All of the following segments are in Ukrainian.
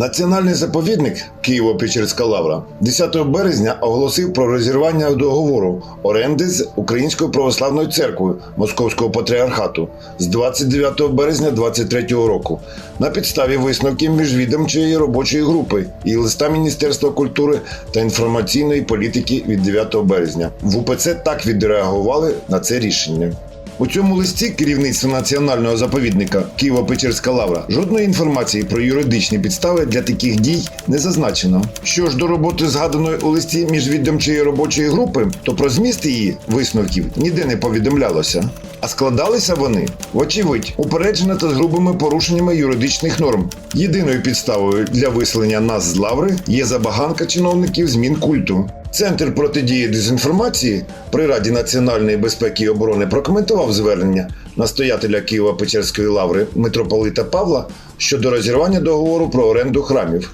Національний заповідник Києво-Печерська лавра 10 березня оголосив про розірвання договору оренди з Українською православною церквою Московського патріархату з 29 березня 2023 року на підставі висновків міжвідомчої робочої групи і листа Міністерства культури та інформаційної політики від 9 березня. В УПЦ так відреагували на це рішення. У цьому листі керівництво національного заповідника Києво-Печерська лавра жодної інформації про юридичні підстави для таких дій не зазначено. Що ж до роботи згаданої у листі міжвідомчої робочої групи, то про зміст її висновків ніде не повідомлялося. А складалися вони, вочевидь, упереджено та з грубими порушеннями юридичних норм. Єдиною підставою для виселення нас з лаври є забаганка чиновників з Мінкульту. Центр протидії дезінформації при Раді національної безпеки і оборони прокоментував звернення настоятеля Києво-Печерської лаври митрополита Павла щодо розірвання договору про оренду храмів.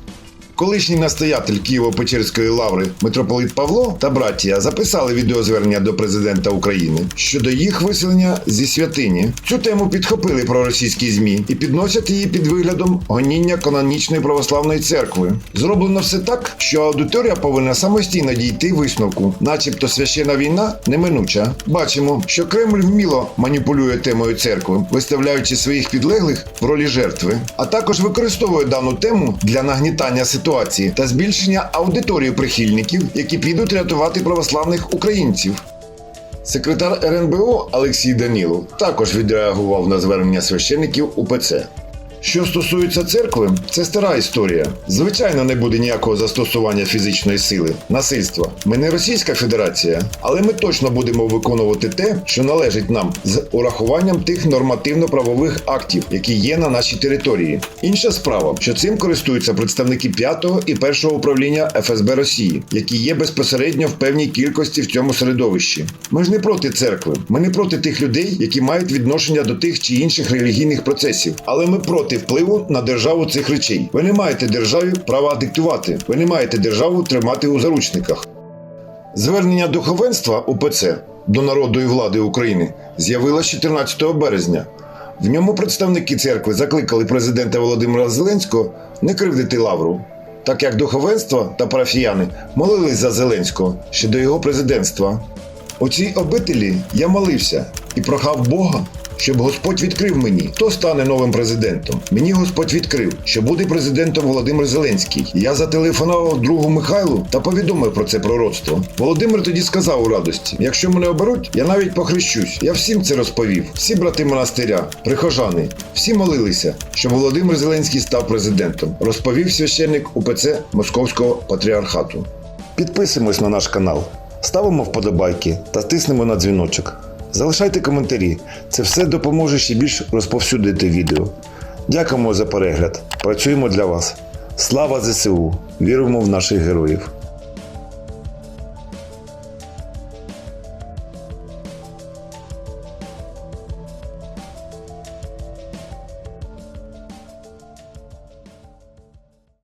Колишній настоятель Києво-Печерської лаври митрополит Павло та братія записали відеозвернення до президента України щодо їх виселення зі святині. Цю тему підхопили проросійські змі і підносять її під виглядом гоніння канонічної православної церкви. Зроблено все так, що аудиторія повинна самостійно дійти висновку, начебто священна війна неминуча. Бачимо, що Кремль вміло маніпулює темою церкви, виставляючи своїх підлеглих в ролі жертви, а також використовує дану тему для нагнітання ситуації та збільшення аудиторії прихильників, які підуть рятувати православних українців. Секретар РНБО Олексій Данілов також відреагував на звернення священиків УПЦ. Що стосується церкви, це стара історія. Звичайно, не буде ніякого застосування фізичної сили, насильства. Ми не Російська Федерація, але ми точно будемо виконувати те, що належить нам, з урахуванням тих нормативно-правових актів, які є на нашій території. Інша справа, що цим користуються представники 5 і 1 управління ФСБ Росії, які є безпосередньо в певній кількості в цьому середовищі. Ми ж не проти церкви, ми не проти тих людей, які мають відношення до тих чи інших релігійних процесів, але ми проти впливу на державу цих речей. Ви не маєте державі права диктувати, ви не маєте державу тримати у заручниках. Звернення духовенства УПЦ до народної влади України з'явилось 14 березня. В ньому представники церкви закликали президента Володимира Зеленського не кривдити лавру, так як духовенство та парафіяни молились за Зеленського ще до його президентства. У цій обителі я молився і прохав Бога, щоб Господь відкрив мені, хто стане новим президентом. Мені Господь відкрив, що буде президентом Володимир Зеленський. Я зателефонував другу Михайлу та повідомив про це пророцтво. Володимир тоді сказав у радості: якщо мене оберуть, я навіть похрещусь. Я всім це розповів. Всі брати монастиря, прихожани, всі молилися, щоб Володимир Зеленський став президентом. Розповів священник УПЦ Московського патріархату. Підписуємось на наш канал, ставимо вподобайки та тиснемо на дзвіночок. Залишайте коментарі, це все допоможе ще більш розповсюдити відео. Дякуємо за перегляд. Працюємо для вас. Слава ЗСУ! Віримо в наших героїв!